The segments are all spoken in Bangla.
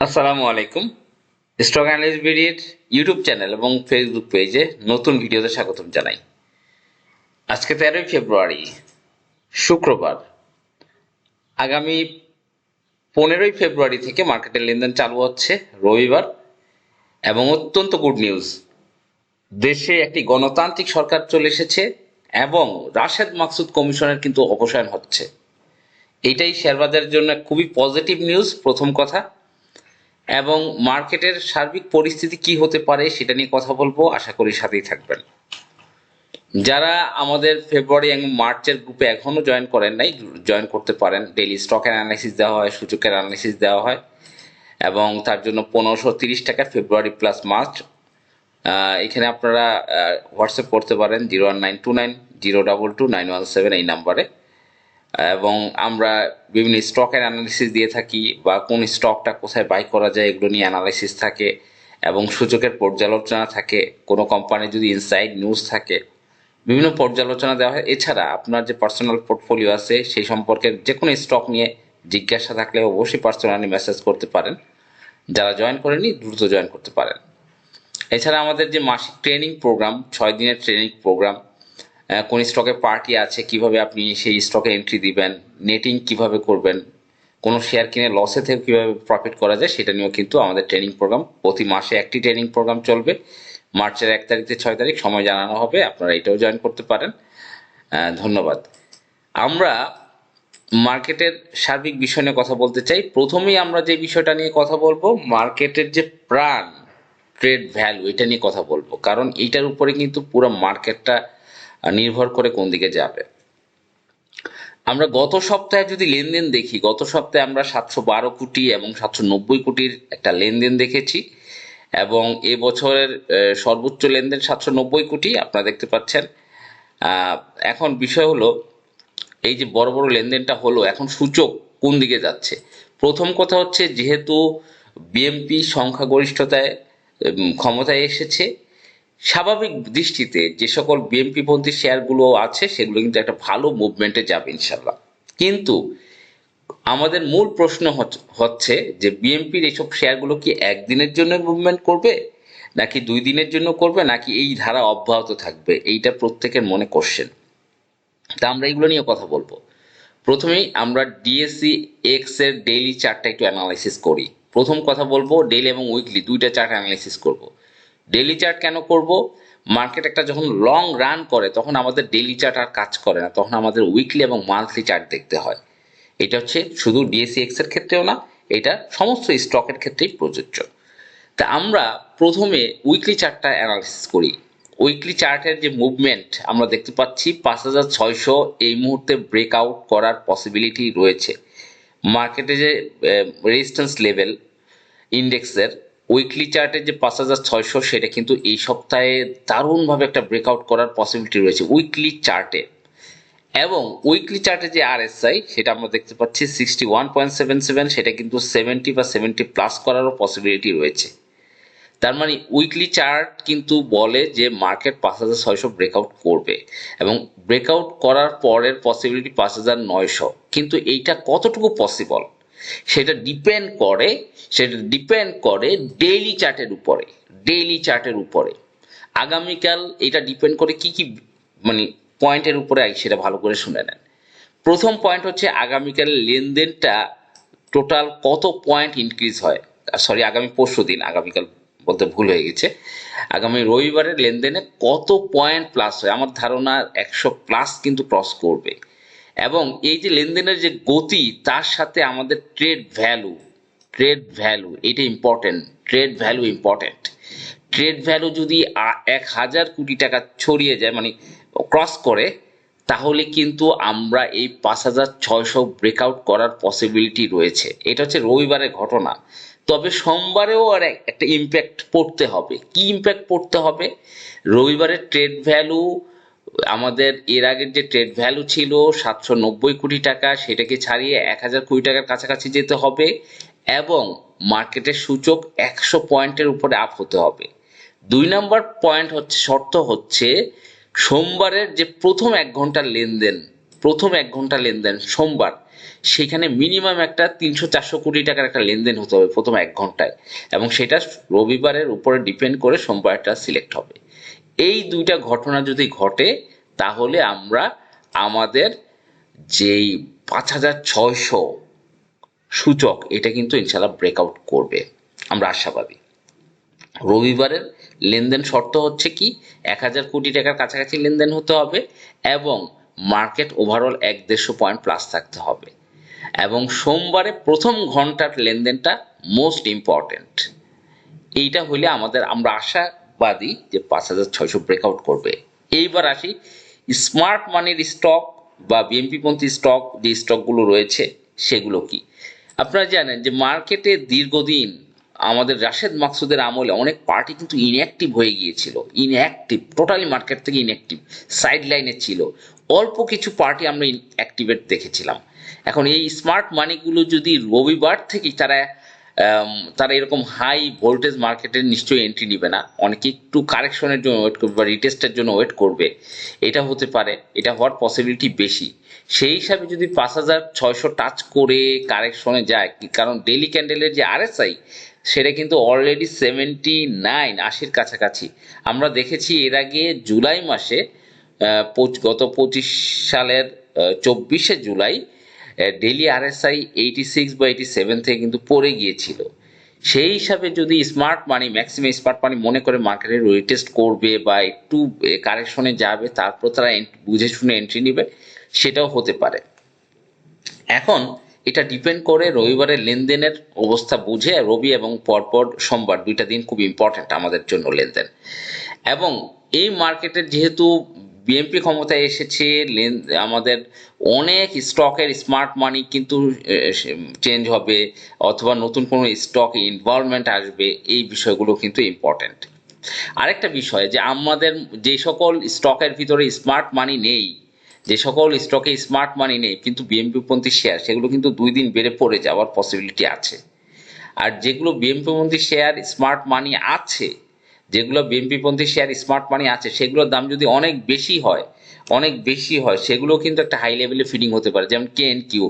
আসসালামু আলাইকুম। স্টক অ্যানালিস্ট বিডির ইউটিউব চ্যানেল এবং ফেসবুক পেজে নতুন ভিডিওতে স্বাগতম জানাই। আজকে তেরোই ফেব্রুয়ারি, শুক্রবার। আগামী পনেরোই ফেব্রুয়ারি থেকে মার্কেটের লেনদেন চালু হচ্ছে রবিবার এবং অত্যন্ত গুড নিউজ দেশে একটি গণতান্ত্রিক সরকার চলে এসেছে এবং রাশেদ মাকসুদ কমিশনের কিন্তু অপসারণ হচ্ছে। এটাই শেয়ারবাজারের জন্য খুবই পজিটিভ নিউজ প্রথম কথা। এবং মার্কেটের সার্বিক পরিস্থিতি কি হতে পারে সেটা নিয়ে কথা বলব। আশা করি সাথেই থাকবেন। যারা আমাদের ফেব্রুয়ারি এবং মার্চের গ্রুপে এখনও জয়েন করেন নাই, জয়েন করতে পারেন। ডেইলি স্টকের অ্যানালাইসিস দেওয়া হয়, সূচকের অ্যানালাইসিস দেওয়া হয় এবং তার জন্য পনেরোশো তিরিশ টাকা ফেব্রুয়ারি প্লাস মার্চ। এখানে আপনারা হোয়াটসঅ্যাপ করতে পারেন zero one nine two nine, zero double two nine one seven এই নাম্বারে। এবং আমরা বিভিন্ন স্টকের অ্যানালিসিস দিয়ে থাকি বা কোন স্টকটা কোথায় বাই করা যায় এগুলো নিয়ে অ্যানালাইসিস থাকে এবং সূচকের পর্যালোচনা থাকে। কোনো কোম্পানির যদি ইনসাইড নিউজ থাকে, বিভিন্ন পর্যালোচনা দেওয়া হয়। এছাড়া আপনার যে পার্সোনাল পোর্টফোলিও আছে, সেই সম্পর্কে যে কোনো স্টক নিয়ে জিজ্ঞাসা থাকলে অবশ্যই পার্সোনালি মেসেজ করতে পারেন। যারা জয়েন করেনি দ্রুত জয়েন করতে পারেন। এছাড়া আমাদের যে মাসিক ট্রেনিং প্রোগ্রাম ছয় দিনের ট্রেনিং প্রোগ্রাম কোন স্টকে পার্টি আছে, কীভাবে আপনি সেই স্টকে এন্ট্রি দিবেন নেটিং কীভাবে করবেন, কোনো শেয়ার কিনে লসে থেকে কীভাবে প্রফিট করা যায়, সেটা নিয়েও কিন্তু আমাদের ট্রেনিং প্রোগ্রাম প্রতি মাসে একটি ট্রেনিং প্রোগ্রাম চলবে। মার্চের এক তারিখ থেকে ছয় তারিখ সময় জানানো হবে, আপনারা এটাও জয়েন করতে পারেন। ধন্যবাদ। আমরা মার্কেটের সার্বিক বিষয় নিয়ে কথা বলতে চাই। প্রথমেই আমরা যে বিষয়টা নিয়ে কথা বলব মার্কেটের যে প্রাণ ট্রেড ভ্যালু এটা নিয়ে কথা বলব। কারণ এইটার উপরে কিন্তু পুরো মার্কেটটা নির্ভর করে কোন দিকে যাবে। আমরা গত সপ্তাহে যদি লেনদেন দেখি, গত সপ্তাহে আমরা সাতশো বারো কোটি এবং সাতশো নব্বই কোটির একটা লেনদেন দেখেছি এবং এ বছরের সর্বোচ্চ লেনদেন সাতশো নব্বই কোটি, আপনারা দেখতে পাচ্ছেন। এখন বিষয় হলো, এই যে বড় বড় লেনদেনটা হলো, এখন সূচক কোন দিকে যাচ্ছে? প্রথম কথা হচ্ছে, যেহেতু বিএমপি সংখ্যাগরিষ্ঠতায় ক্ষমতায় এসেছে স্বাভাবিক দৃষ্টিতে যে সকল বিএমপি পন্থী শেয়ারগুলো আছে, সেগুলো কিন্তু একটা ভালো মুভমেন্টে যাবে ইনশাল্লাহ কিন্তু আমাদের মূল প্রশ্ন হচ- হচ্ছে যে বিএনপির এইসব শেয়ারগুলো কি একদিনের জন্য মুভমেন্ট করবে, নাকি দুই দিনের জন্য করবে, নাকি এই ধারা অব্যাহত থাকবে? এইটা প্রত্যেকের মনে কোশ্চেন তা আমরা এগুলো নিয়ে কথা বলব। প্রথমেই আমরা ডিএসসি এক্সের ডেইলি চার্টটা একটু অ্যানালাইসিস করি। প্রথম কথা বলব ডেইলি এবং উইকলি দুইটা চার্ট অ্যানালাইসিস করব। ডেইলি চার্ট কেন করব? মার্কেট একটা যখন লং রান করে, তখন আমাদের ডেলি চার্ট আর কাজ করে না। তখন আমাদের উইকলি এবং মান্থলি চার্ট দেখতে হয়। এটা হচ্ছে শুধু ডিএসসি এক্সের ক্ষেত্রেও না, এটা সমস্ত স্টকের ক্ষেত্রেই প্রযোজ্য। তা আমরা প্রথমে উইকলি চার্টটা অ্যানালিসিস করি। উইকলি চার্টের যে মুভমেন্ট আমরা দেখতে পাচ্ছি পাঁচ হাজার ছয়শো এই মুহূর্তে ব্রেকআউট করার পসিবিলিটি রয়েছে। মার্কেটে যে রেজিস্ট্যান্স লেভেল ইন্ডেক্সের উইকলি চার্টের যে পাঁচ হাজার ছয়শো, সেটা কিন্তু এই সপ্তাহে দারুণভাবে একটা ব্রেকআউট করার পসিবিলিটি রয়েছে উইকলি চার্টে এবং উইকলি চার্টে যে আরএসআই সেটা আমরা দেখতে পাচ্ছি sixty one point seven seven সেটা কিন্তু সেভেন্টি বা সেভেন্টি প্লাস করারও পসিবিলিটি রয়েছে। তার মানে উইকলি চার্ট কিন্তু বলে যে মার্কেট পাঁচ হাজার ছয়শো ব্রেকআউট করবে। এবং ব্রেকআউট করার পরের পসিবিলিটি পাঁচ হাজার নয়শো। কিন্তু এইটা কতটুকু পসিবল সেটা ডিপেন্ড করে, সেটা ডিপেন্ড করে ডেইলি চার্টের উপরে ডেইলি চার্টের উপরে। আগামীকাল এটা ডিপেন্ড করে কি কি মানে পয়েন্টের উপরে সেটা ভালো করে শুনে নেন। প্রথম পয়েন্ট হচ্ছে আগামীকাল লেনদেনটা টোটাল কত পয়েন্ট ইনক্রিজ হয়? সরি আগামী পরশু দিন, আগামীকাল বলতে ভুল হয়ে গেছে। আগামী রবিবারের লেনদেনে কত পয়েন্ট প্লাস হয়? আমার ধারণা একশো প্লাস কিন্তু ক্রস করবে। এবং এই যে লেনদেনের যে গতি, তার সাথে আমাদের ট্রেড ভ্যালু ট্রেড ভ্যালু এটা important trade value important trade value যদি এক হাজার কোটি টাকা ছড়িয়ে যায় মানে ক্রস করে, তাহলে কিন্তু আমরা এই পাঁচ হাজার ছয়শো ব্রেকআউট করার পসিবিলিটি রয়েছে। এটা হচ্ছে রবিবারের ঘটনা। তবে সোমবারেও আর এক- একটা ইম্প্যাক্ট পড়তে হবে। কি ইম্প্যাক্ট পড়তে হবে? রবিবারের ট্রেড ভ্যালু আমাদের এর আগের যে ট্রেড ভ্যালু ছিল সাতশো নব্বই কোটি টাকা, সেটাকে ছাড়িয়ে এক হাজার কোটি টাকার কাছাকাছি যেতে হবে এবং মার্কেটের সূচক একশো পয়েন্টের উপরে আপ হতে হবে। দুই নম্বর পয়েন্ট হচ্ছে, শর্ত হচ্ছে সোমবারের যে প্রথম এক ঘণ্টার লেনদেন, প্রথম এক ঘণ্টা লেনদেন সোমবার, সেখানে মিনিমাম একটা তিনশো চারশো কোটি টাকার একটা লেনদেন হতে হবে প্রথম এক ঘন্টায় এবং সেটা রবিবারের উপরে ডিপেন্ড করে সোমবারটা সিলেক্ট হবে। এই দুইটা ঘটনা যদি ঘটে, তাহলে আমরা আমাদের যেই পাঁচ হাজার ছয়শো সূচক, এটা কিন্তু ইনশাল্লাহ ব্রেকআউট করবে। আমরা আশাবাদী। রবিবারের লেনদেন শর্ত হচ্ছে কি, এক হাজার কোটি টাকার কাছাকাছি লেনদেন হতে হবে এবং মার্কেট ওভারঅল এক দেড়শো পয়েন্ট প্লাস থাকতে হবে। এবং সোমবারে প্রথম ঘণ্টার লেনদেনটা মোস্ট ইম্পর্টেন্ট এইটা হলে আমাদের, আমরা আশাবাদী যে পাঁচ হাজার ছয়শো ব্রেকআউট করবে। এইবার আসি স্মার্ট মানির স্টক বা বিএনপি পন্থী স্টক যে স্টকগুলো রয়েছে, সেগুলো কি? আপনারা জানেন যে মার্কেটে দীর্ঘদিন আমাদের রাশেদ মাকসুদের আমলে অনেক পার্টি কিন্তু ইনঅ্যাক্টিভ হয়ে গিয়েছিল। ইনঅ্যাক্টিভ টোটালি মার্কেট থেকে ইনঅ্যাক্টিভ সাইড লাইনে ছিল। অল্প কিছু পার্টি আমরা অ্যাক্টিভেট দেখেছিলাম। এখন এই স্মার্ট মানিগুলো যদি রবিবার থেকে তারা তারা এরকম হাই ভোল্টেজ মার্কেটে নিশ্চয়ই এন্ট্রি নিবে না। অনেকে একটু কারেকশনের জন্য ওয়েট করবে বা রিটেস্টের জন্য ওয়েট করবে। এটা হতে পারে, এটা হওয়ার পসিবিলিটি বেশি। সেই হিসাবে যদি পাঁচ হাজার ছয়শো টাচ করে কারেকশনে যায়, কারণ ডেলি ক্যান্ডেলের যে আরএসআই সেটা কিন্তু অলরেডি সেভেন্টি নাইন আশির কাছাকাছি। আমরা দেখেছি এর আগে জুলাই মাসে গত পঁচিশ সালের চব্বিশে July daily RSI eighty six বা এইটি সেভেন থেকে কিন্তু পড়ে গিয়েছিল। সেই হিসাবে যদি smart money maximum smart money মনে করে মার্কেটে রিটেস্ট করবে বা একটু কারেকশনে যাবে, তারপর তারা বুঝে শুনে এন্ট্রি নেবে, সেটাও হতে পারে। এখন এটা ডিপেন্ড করে রবিবারের লেনদেনের অবস্থা বুঝে রবি এবং পরপর সোমবার, দুইটা দিন খুব ইম্পর্ট্যান্ট আমাদের জন্য লেনদেন। এবং এই মার্কেটের যেহেতু বিএনপি ক্ষমতায় এসেছে আমাদের অনেক স্টকের স্মার্ট মানি কিন্তু চেঞ্জ হবে অথবা নতুন কোনো স্টক ইনভলভমেন্ট আসবে, এই বিষয়গুলো কিন্তু ইম্পর্ট্যান্ট আরেকটা বিষয় যে আমাদের যে সকল স্টকের ভিতরে স্মার্ট মানি নেই, যে সকল স্টকে স্মার্ট মানি নেই, কিন্তু বিএমপিপন্থী শেয়ার সেগুলো কিন্তু দুই দিন বেড়ে পড়ে যাওয়ার পসিবিলিটি আছে। আর যেগুলো বিএমপিপন্থী শেয়ার স্মার্ট মানি আছে যেগুলো বিএমপিপন্থী শেয়ার স্মার্ট মানি আছে, সেগুলোর দাম যদি অনেক বেশি হয়, অনেক বেশি হয় সেগুলো কিন্তু একটা হাই লেভেলে ফিডিং হতে পারে। যেমন কে এন কিউ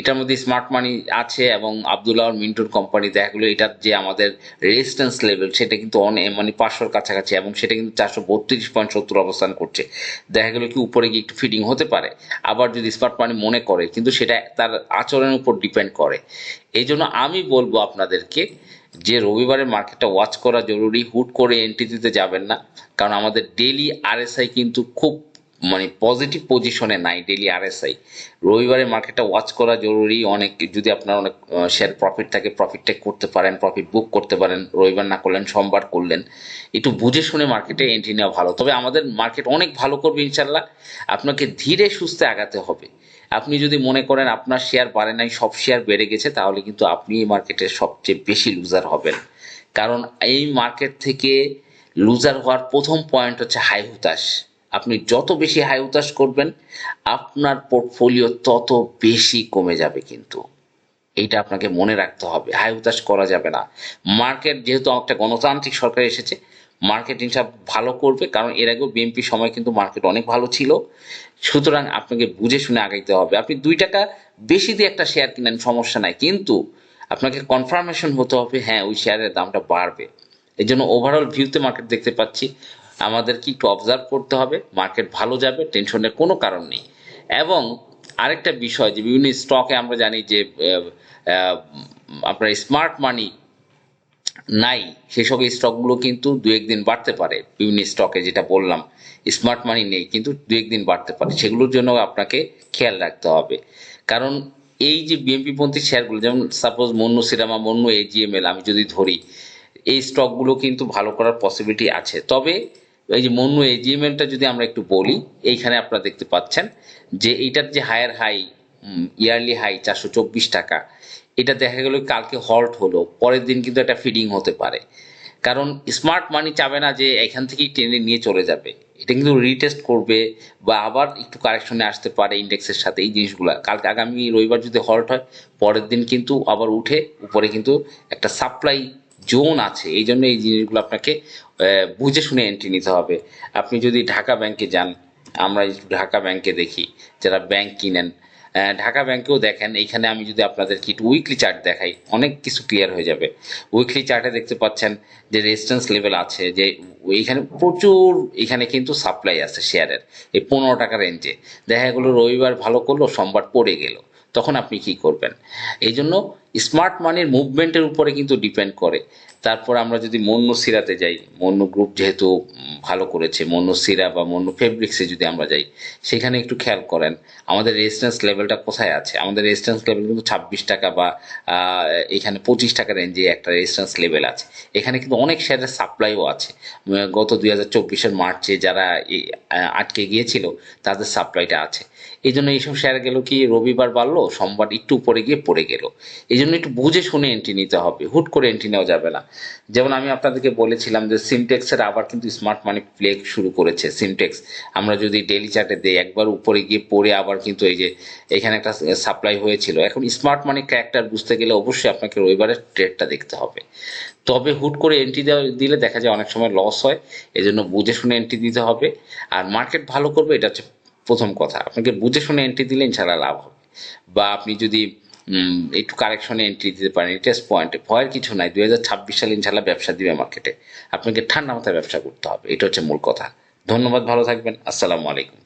এটার মধ্যে স্মার্ট মানি আছে এবং আবদুল্লাহ মিন্টুর কোম্পানি দেখা গেলো এটার যে আমাদের রেজিস্ট্যান্স লেভেল সেটা কিন্তু অনেক মানে পাঁচশোর কাছাকাছি এবং সেটা কিন্তু চারশো বত্রিশ পয়েন্ট সত্তর অবস্থান করছে। দেখা গেলো কি উপরে গিয়ে একটু ফিডিং হতে পারে? আবার যদি স্মার্ট মানি মনে করে, কিন্তু সেটা তার আচরণের উপর ডিপেন্ড করে। এই জন্য আমি বলব আপনাদেরকে যে রবিবারের মার্কেটটা ওয়াচ করা জরুরি, হুট করে এন্ট্রি দিতে যাবেন না। কারণ আমাদের ডেলি আরএসআই কিন্তু খুব মানে পজিটিভ পজিশনে নাই ডেলি আরএসআই রবিবারের মার্কেটটা ওয়াচ করা জরুরি, অনেক যদি আপনার অনেক শেয়ার প্রফিট থাকে প্রফিট টেক করতে পারেন প্রফিট বুক করতে পারেন, রবিবার না করলেন, সোমবার করলেন, একটু বুঝে শুনে মার্কেটে এন্ট্রি নেওয়া ভালো। তবে আমাদের মার্কেট অনেক ভালো করবে ইনশাল্লাহ। আপনাকে ধীরে সুস্থে আগাতে হবে। আপনি যদি মনে করেন আপনার শেয়ার বাড়ে নাই, সব শেয়ার বেড়ে গেছে, তাহলে কিন্তু আপনি এই মার্কেটের সবচেয়ে বেশি লুজার হবেন। কারণ এই মার্কেট থেকে লুজার হওয়ার প্রথম পয়েন্ট হচ্ছে হাই হুতাশ। আপনি যত বেশি হাই হুতাশ করবেন, আপনার পোর্টফোলিও তত বেশি কমে যাবে কিন্তু। এইটা আপনাকে মনে রাখতে হবে। হাই হুতাশ করা যাবে না। মার্কেট যেহেতু একটা গণতান্ত্রিক সরকার এসেছে মার্কেট হিসাব ভালো করবে, কারণ এর আগেও বিএনপি সময় কিন্তু মার্কেট অনেক ভালো ছিল। সুতরাং আপনাকে বুঝে শুনে আগাইতে হবে। আপনি দুই টাকা বেশি দিয়ে একটা শেয়ার কিনেন, সমস্যা নাই। কিন্তু আপনাকে কনফার্মেশন হতে হবে হ্যাঁ ওই শেয়ারের দামটা বাড়বে। এই জন্য ওভারঅল ভিউতে মার্কেট দেখতে পাচ্ছি। আমাদের কি একটু অবজার্ভ করতে হবে মার্কেট ভালো যাবে টেনশনের কোনো কারণ নেই। এবং আরেকটা বিষয় যে বিভিন্ন স্টকে আমরা জানি যে আপনার স্মার্ট মানি নাই। সেসব স্টকগুলো কিন্তু দু একদিন বাড়তে পারে। বিভিন্ন স্টকে যেটা বললাম স্মার্ট মানি নেই, কিন্তু দু একদিন বাড়তে পারে। সেগুলোর জন্য আপনাকে খেয়াল রাখতে হবে। কারণ এই যে বিএনপি পন্থী শেয়ারগুলো যেমন সাপোজ মন্নু সিরামা মন্নু এজিএমএল আমি যদি ধরি, এই স্টকগুলো কিন্তু ভালো করার পসিবিলিটি আছে। তবে এই যে মন্নু এজিএমএলটা যদি আমরা একটু বলি, এইখানে আপনারা দেখতে পাচ্ছেন যে এইটার যে হায়ার হাই ইয়ারলি হাই চারশো চব্বিশ টাকা এটা দেখা গেল কালকে হল্ট হলো। পরের দিন কিন্তু একটা ফিডিং হতে পারে। কারণ স্মার্ট মানি চাবে না যে এখান থেকেই টেনে নিয়ে চলে যাবে। এটা কিন্তু রিটেস্ট করবে বা আবার একটু কারেকশনে আসতে পারে ইন্ডেক্সের সাথে এই জিনিসগুলো। কালকে আগামী রবিবার যদি হল্ট হয়, পরের দিন কিন্তু আবার উঠে উপরে কিন্তু একটা সাপ্লাই জোন আছে। এই জন্য এই জিনিসগুলো আপনাকে বুঝে শুনে এন্ট্রি নিতে হবে। আপনি যদি ঢাকা ব্যাংকে যান, আমরা ঢাকা ব্যাংকে দেখি, যারা ব্যাংক কিনেন ঢাকা ব্যাংকেও দেখেন, এইখানে আমি যদি আপনাদের কি উইকলি চার্ট দেখাই, অনেক কিছু ক্লিয়ার হয়ে যাবে। উইকলি চার্টে দেখতে পাচ্ছেন যে রেজিস্ট্যান্স লেভেল আছে, যে এইখানে প্রচুর এখানে কিন্তু সাপ্লাই আছে শেয়ারের এই পনেরো টাকা রেঞ্জে দেখা গেলো রবিবার ভালো করল, সোমবার পড়ে গেল। তখন আপনি কি করবেন? এই জন্য স্মার্ট মানির মুভমেন্টের উপরে কিন্তু ডিপেন্ড করে। তারপর আমরা যদি মন্য সিরাতে যাই মন্য গ্রুপ যেহেতু ভালো করেছে মন্য সিরা বা মন্য ফেব্রিক্সে যদি আমরা যাই, সেখানে একটু খেয়াল করেন, আমাদের রেজিস্ট্যান্স লেভেলটা কোথায় আছে? আমাদের রেজিস্ট্যান্স লেভেল কিন্তু ছাব্বিশ টাকা বা এখানে পঁচিশ টাকা রেঞ্জে একটা রেজিস্ট্যান্স লেভেল আছে। এখানে কিন্তু অনেক শেয়ারের সাপ্লাইও আছে। গত দুই হাজার চব্বিশের মার্চে যারা আটকে গিয়েছিল, তাদের সাপ্লাইটা আছে। এই জন্য এইসব শেয়ার গেল কি, রবিবার বাড়লো, সোমবার একটু উপরে গিয়ে পড়ে গেল। এই জন্য একটু বুঝে শুনে এন্ট্রি নিতে হবে, হুট করে এন্ট্রি নেওয়া যাবে না। যেমন আমি আপনাদেরকে বলেছিলাম যে সিমটেক্সের আবার কিন্তু স্মার্ট মানি প্লে শুরু করেছে সিমটেক্স আমরা যদি ডেলি চার্টে দিই, একবার উপরে গিয়ে পড়ে আবার কিন্তু এই যে এখানে একটা সাপ্লাই হয়েছিল। এখন স্মার্ট মানি ক্যারেক্টার বুঝতে গেলে অবশ্যই আপনাকে রবিবারের ট্রেডটা দেখতে হবে। তবে হুট করে এন্ট্রি দিলে দেখা যায় অনেক সময় লস হয় এই জন্য বুঝে শুনে এন্ট্রি দিতে হবে। আর মার্কেট ভালো করবে, এটা হচ্ছে প্রথম কথা, আপনাকে বুঝে শুনে এন্ট্রি দিলে ইনশাল্লাহ লাভ হবে। বা আপনি যদি একটু কারেকশনে এন্ট্রি দিতে পারেন টেস্ট পয়েন্টে ভয়ের কিছু নাই দু হাজার ছাব্বিশ সালে ইনশাল্লাহ ব্যবসা দিবে মার্কেটে আপনাকে ঠান্ডা মাথায় ব্যবসা করতে হবে, এটা হচ্ছে মূল কথা। ধন্যবাদ, ভালো থাকবেন, আসসালামু আলাইকুম।